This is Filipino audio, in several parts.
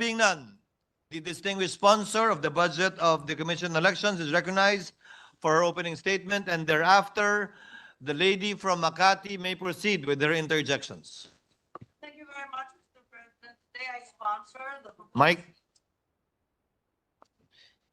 being none, the distinguished sponsor of the budget of the Commission on Elections is recognized for her opening statement, and thereafter, the lady from Makati may proceed with her interjections. Thank you very much, Mr. President. Today I sponsor the. Mike?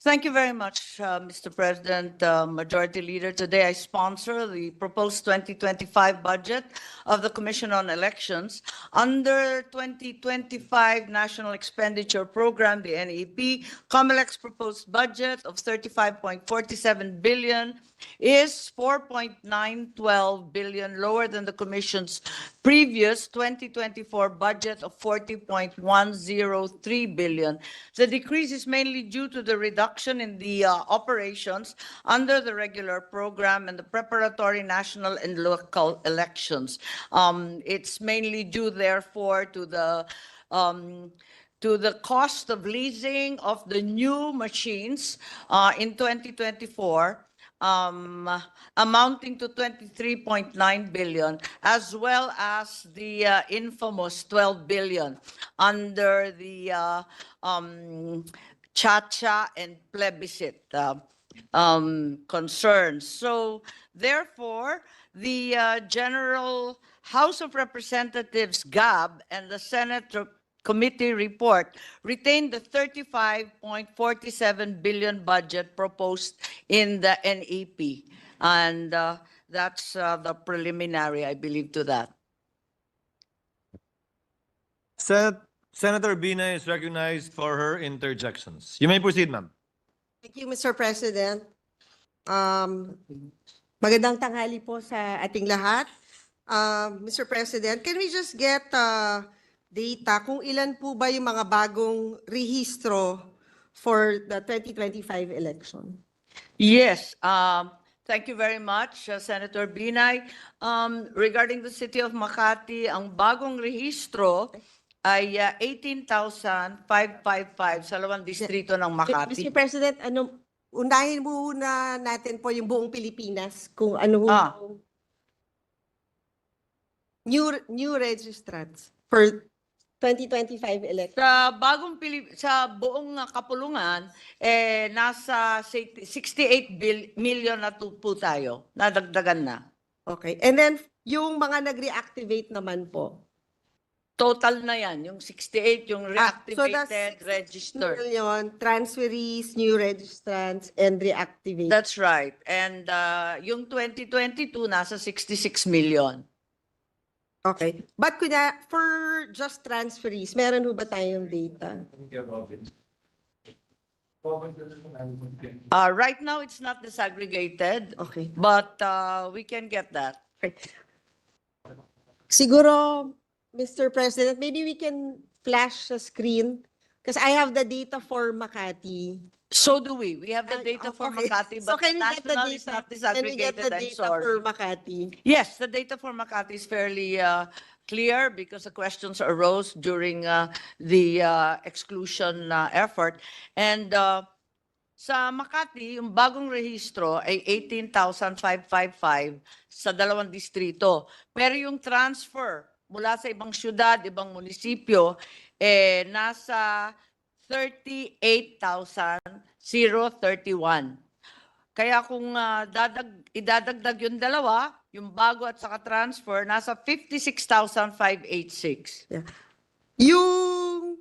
Thank you very much, uh, Mr. President, uh, Majority Leader. Today I sponsor the proposed 2025 budget of the Commission on Elections. Under 2025 National Expenditure Program, the NEP, COMELEC's proposed budget of 35.47 billion is 4.912 billion lower than the Commission's previous 2024 budget of 40.103 billion. The decrease is mainly due to the reduction in the uh, operations under the regular program and the preparatory national and local elections. Um, It's mainly due therefore to the um, to the cost of leasing of the new machines uh, in 2024 um, amounting to 23.9 billion, as well as the uh, infamous 12 billion under the uh, um, cha-cha and plebiscite uh, um, concerns. So therefore, the uh, General House of Representatives, GAB, and the Senate Committee report retained the 35.47 billion budget proposed in the NEP. And uh, that's uh, the preliminary, I believe, to that. Sen- Senator Bina is recognized for her interjections. You may proceed, ma'am. Thank you, Mr. President. Um, magandang tanghali po sa ating lahat. Um, Mr. President, can we just get uh, data kung ilan po ba yung mga bagong rehistro for the 2025 election? Yes, um, thank you very much, uh, Senator Binay. Um, regarding the city of Makati, ang bagong rehistro ay uh, 18,555 sa lawang distrito ng Makati. Mr. President, ano, unahin muna natin po yung buong Pilipinas kung ano Ah. new, new registrants for 2025 election. Sa bagong Pilip sa buong uh, kapulungan, eh, nasa 68 bil- million na tu- po tayo. Nadagdagan na. Okay. And then, yung mga nag-reactivate naman po. Total na yan. Yung 68, yung Ah, so that's reactivated, 66 registered. Million, transferees, new registrants, and reactivate. That's right. And uh, yung 2022, nasa 66 million. Okay. But kunya, for just transferees, meron ho ba tayong data? Uh, right now, it's not disaggregated, Okay. but uh, we can get that. Siguro, Mr. President, maybe we can flash the screen because I have the data for Makati. So do we. We have the data for okay. Makati, So but can we get the national is data? not Can we get the disaggregated, I'm data sorry. for Makati? Yes, the data for Makati is fairly uh, clear because the questions arose during uh, the uh, exclusion uh, effort. And uh, sa Makati, yung bagong rehistro ay 18,555 sa dalawang distrito. Pero yung transfer mula sa ibang syudad, ibang munisipyo, eh, nasa 38,031. Kaya kung ah, dadag, idadagdag yung dalawa, yung bago at saka transfer, nasa 56,586. Yung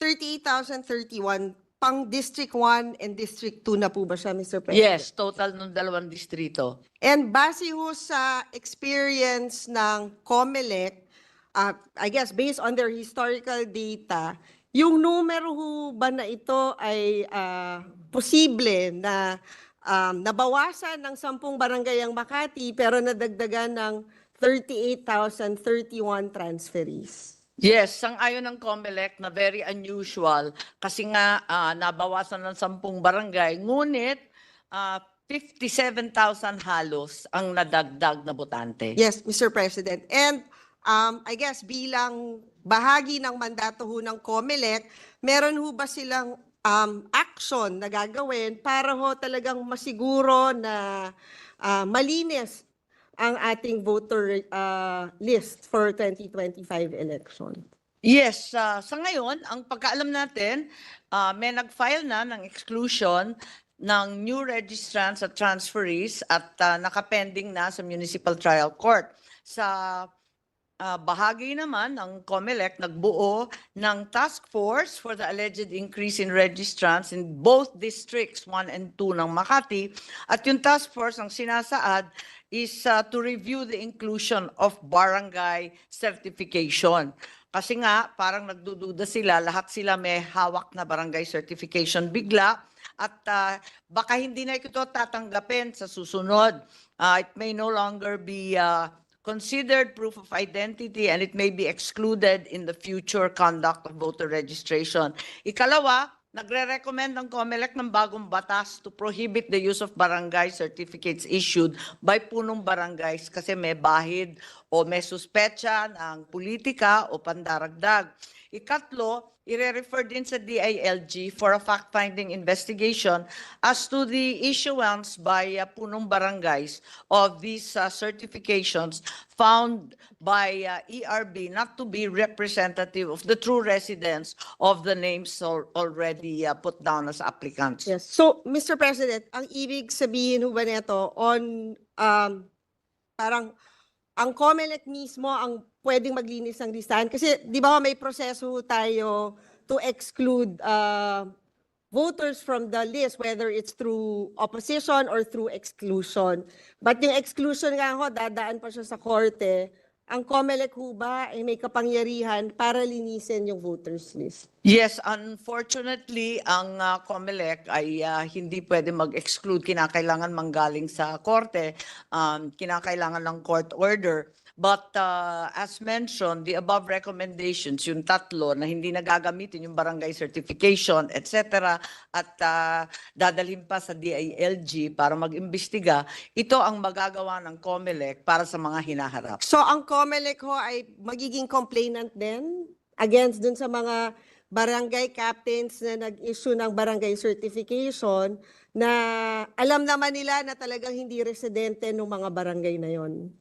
38,031, pang District 1 and District 2 na po ba siya, Mr. President? Yes, total ng dalawang distrito. And base ho sa experience ng COMELEC, uh, I guess based on their historical data, yung numero ho ba na ito ay ah, posible na um, nabawasan ng 10 barangay ang Makati pero nadagdagan ng 38,031 transferees? Yes, sang-ayon ng COMELEC na very unusual kasi nga ah, nabawasan ng 10 barangay, ngunit ah, 57,000 halos ang nadagdag na botante. Yes, Mr. President. And um, I guess bilang bahagi ng mandato ho ng COMELEC, meron ho ba silang um, action na gagawin para ho talagang masiguro na ah, malinis ang ating voter uh, list for 2025 election? Yes, ah, sa ngayon, ang pagkaalam natin, ah, may nag-file na ng exclusion ng new registrants at transferees at ah, nakapending na sa Municipal Trial Court. Sa ah, bahagi naman ng COMELEC, nagbuo ng task force for the alleged increase in registrants in both districts 1 and 2 ng Makati. At yung task force, ang sinasaad is ah, to review the inclusion of barangay certification. Kasi nga, parang nagdududa sila, lahat sila may hawak na barangay certification bigla at ah, baka hindi na ito tatanggapin sa susunod. Ah, it may no longer be ah, considered proof of identity and it may be excluded in the future conduct of voter registration. Ikalawa, nagre-recommend ang COMELEC ng bagong batas to prohibit the use of barangay certificates issued by punong barangays kasi may bahid o may suspecha ng politika o pandaragdag. Ikatlo, ire-refer din sa DILG for a fact-finding investigation as to the issuance by uh, punong barangays of these uh, certifications found by uh, ERB not to be representative of the true residents of the names al- already uh, put down as applicants. Yes. So, Mr. President, ang ibig sabihin ho ba nito on um, parang ang COMELEC mismo ang pwedeng maglinis ng listahan kasi di ba may proseso tayo to exclude uh, voters from the list whether it's through opposition or through exclusion. But yung exclusion nga ho dadaan pa siya sa korte. Ang COMELEC ho ba ay may kapangyarihan para linisin yung voters list? Yes, unfortunately, ang uh, COMELEC ay uh, hindi pwede mag-exclude. Kinakailangan manggaling sa korte, um, kinakailangan ng court order. But uh, as mentioned, the above recommendations, yung tatlo na hindi nagagamitin yung barangay certification, etc. at uh, dadalhin pa sa DILG para mag-imbestiga, ito ang magagawa ng COMELEC para sa mga hinaharap. So ang COMELEC ho ay magiging complainant din against dun sa mga barangay captains na nag-issue ng barangay certification na alam naman nila na talagang hindi residente ng mga barangay na yon.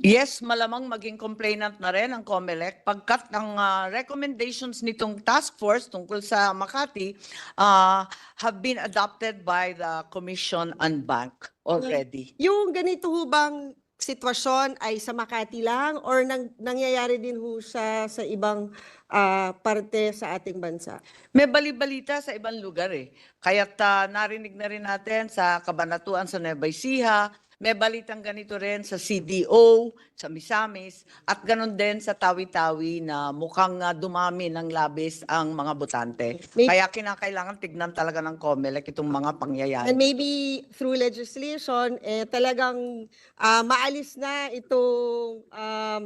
Yes, malamang maging complainant na rin ang COMELEC pagkat ang ah, recommendations nitong task force tungkol sa Makati ah, have been adopted by the Commission on Bank already. Yung ganito ho bang sitwasyon ay sa Makati lang or nang, nangyayari din ho siya sa ibang ah, parte sa ating bansa? May balibalita sa ibang lugar eh. Kaya't ah, narinig na rin natin sa Kabanatuan sa Nueva Ecija, may balitang ganito rin sa CDO, sa Misamis, at ganun din sa Tawi-Tawi na mukhang ah, dumami ng labis ang mga botante. May- Kaya kinakailangan tignan talaga ng COMELEC itong mga pangyayari. And maybe through legislation, eh, talagang ah, maalis na itong um,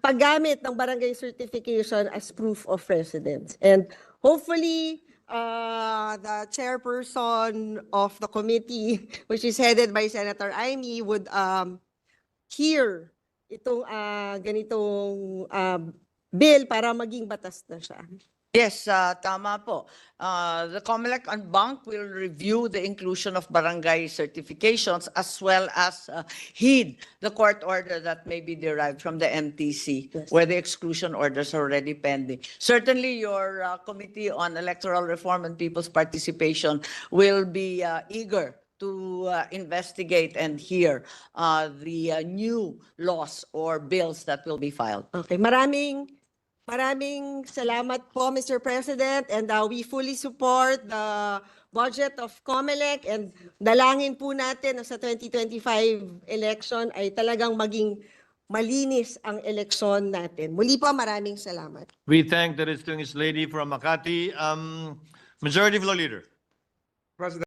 paggamit ng barangay certification as proof of residence. And hopefully, uh, the chairperson of the committee, which is headed by Senator Amy, would um, hear itong ah, ganitong ah, bill para maging batas na siya. Yes, ah, tama po. Ah, the COMELEC and Bank will review the inclusion of barangay certifications as well as ah, heed the court order that may be derived from the MTC Yes. where the exclusion orders are already pending. Certainly, your ah, Committee on Electoral Reform and People's Participation will be ah, eager to ah, investigate and hear ah, the ah, new laws or bills that will be filed. Okay, maraming maraming salamat po Mr. President and uh, we fully support the budget of COMELEC and dalangin po natin na sa 2025 election ay talagang maging malinis ang eleksyon natin. Muli po maraming salamat. We thank the distinguished lady from Makati. Um, Majority Floor Leader. President